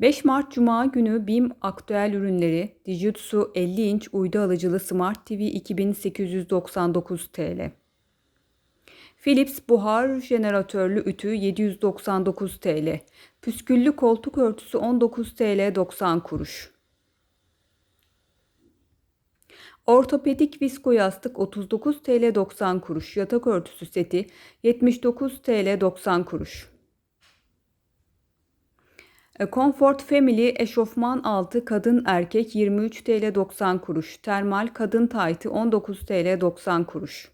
5 Mart Cuma günü BİM aktüel ürünleri Dijitsu 50 inç uydu alıcılı Smart TV 2899 TL. Philips buhar jeneratörlü ütü 799 TL. Püsküllü koltuk örtüsü 19 TL 90 kuruş. Ortopedik visko yastık 39 TL 90 kuruş. Yatak örtüsü seti 79 TL 90 kuruş. E, Comfort Family eşofman altı kadın erkek 23 TL 90 kuruş. Termal kadın taytı 19 TL 90 kuruş.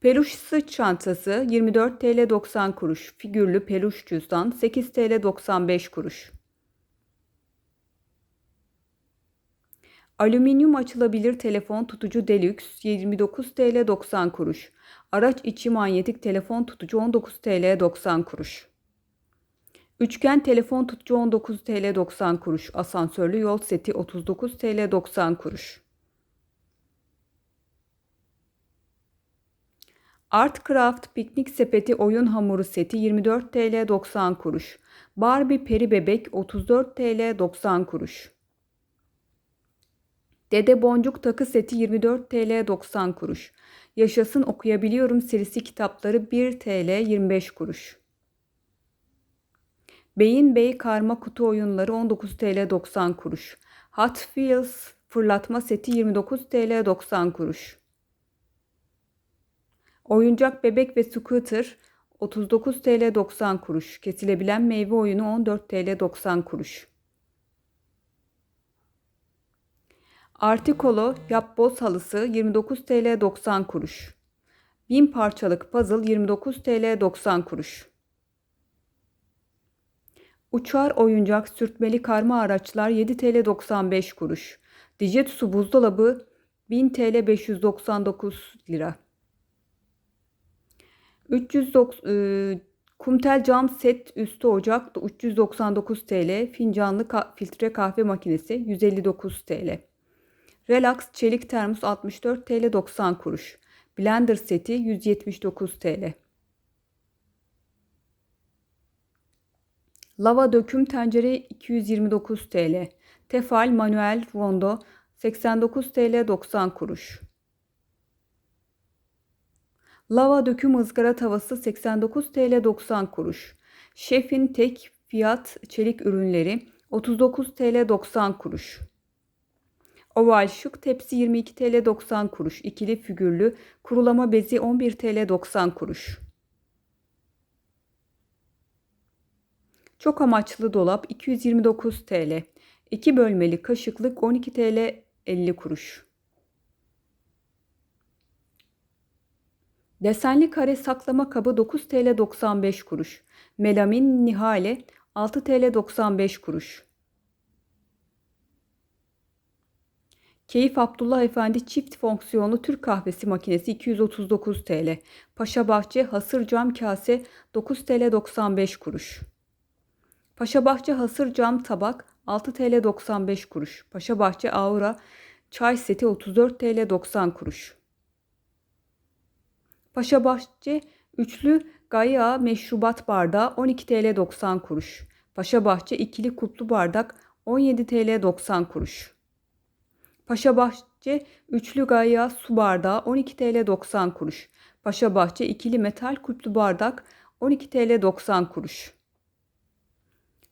Peluş sırt çantası 24 TL 90 kuruş. Figürlü peluş cüzdan 8 TL 95 kuruş. Alüminyum açılabilir telefon tutucu Deluxe 29 TL 90 kuruş. Araç içi manyetik telefon tutucu 19 TL 90 kuruş. Üçgen telefon tutucu 19 TL 90 kuruş. Asansörlü yol seti 39 TL 90 kuruş. Artcraft piknik sepeti oyun hamuru seti 24 TL 90 kuruş. Barbie peri bebek 34 TL 90 kuruş. Dede Boncuk takı seti 24 TL 90 kuruş. Yaşasın okuyabiliyorum serisi kitapları 1 TL 25 kuruş. Beyin Bey karma kutu oyunları 19 TL 90 kuruş. Hot Wheels fırlatma seti 29 TL 90 kuruş. Oyuncak bebek ve scooter 39 TL 90 kuruş. Kesilebilen meyve oyunu 14 TL 90 kuruş. Artikolo yapboz halısı 29 TL 90 kuruş. 1000 parçalık puzzle 29 TL 90 kuruş. Uçar oyuncak sürtmeli karma araçlar 7 TL 95 kuruş. Dijetsu buzdolabı 1000 TL 599 lira. 309 e, kumtel cam set üstü ocak 399 TL. Fincanlı ka filtre kahve makinesi 159 TL. Relax çelik termos 64 TL 90 kuruş. Blender seti 179 TL. Lava döküm tencere 229 TL. Tefal manuel rondo 89 TL 90 kuruş. Lava döküm ızgara tavası 89 TL 90 kuruş. Şefin tek fiyat çelik ürünleri 39 TL 90 kuruş. Oval şık tepsi 22 TL 90 kuruş. İkili figürlü kurulama bezi 11 TL 90 kuruş. Çok amaçlı dolap 229 TL. 2 bölmeli kaşıklık 12 TL 50 kuruş. Desenli kare saklama kabı 9 TL 95 kuruş. Melamin Nihale 6 TL 95 kuruş. Keyif Abdullah Efendi çift fonksiyonlu Türk kahvesi makinesi 239 TL. Paşa Bahçe hasır cam kase 9 TL 95 kuruş. Paşa Bahçe hasır cam tabak 6 TL 95 kuruş. Paşa Bahçe Aura çay seti 34 TL 90 kuruş. Paşa Bahçe üçlü Gaya meşrubat bardağı 12 TL 90 kuruş. Paşa Bahçe ikili kutlu bardak 17 TL 90 kuruş. Paşa Bahçe üçlü Gaya su bardağı 12 TL 90 kuruş. Paşa Bahçe ikili metal kutlu bardak 12 TL 90 kuruş.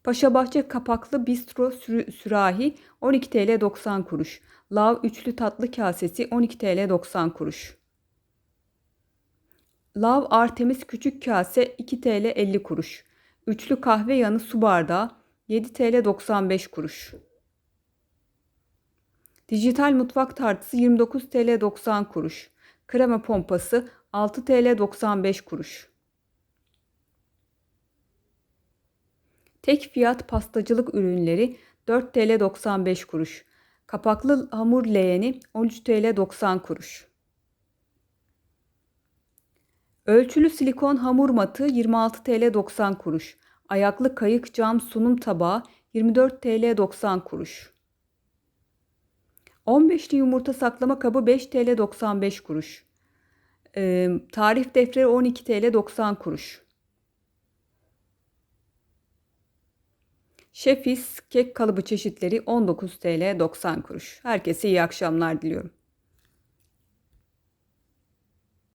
Paşabahçe kapaklı bistro sürü, sürahi 12 TL 90 kuruş. Lav üçlü tatlı kasesi 12 TL 90 kuruş. Lav Artemis küçük kase 2 TL 50 kuruş. Üçlü kahve yanı su bardağı 7 TL 95 kuruş. Dijital mutfak tartısı 29 TL 90 kuruş. Krema pompası 6 TL 95 kuruş. Tek fiyat pastacılık ürünleri 4 TL 95 kuruş. Kapaklı hamur leğeni 13 TL 90 kuruş. Ölçülü silikon hamur matı 26 TL 90 kuruş. Ayaklı kayık cam sunum tabağı 24 TL 90 kuruş. 15'li yumurta saklama kabı 5 TL 95 kuruş. Ee, tarif defteri 12 TL 90 kuruş. Şefis kek kalıbı çeşitleri 19 TL 90 kuruş. Herkese iyi akşamlar diliyorum.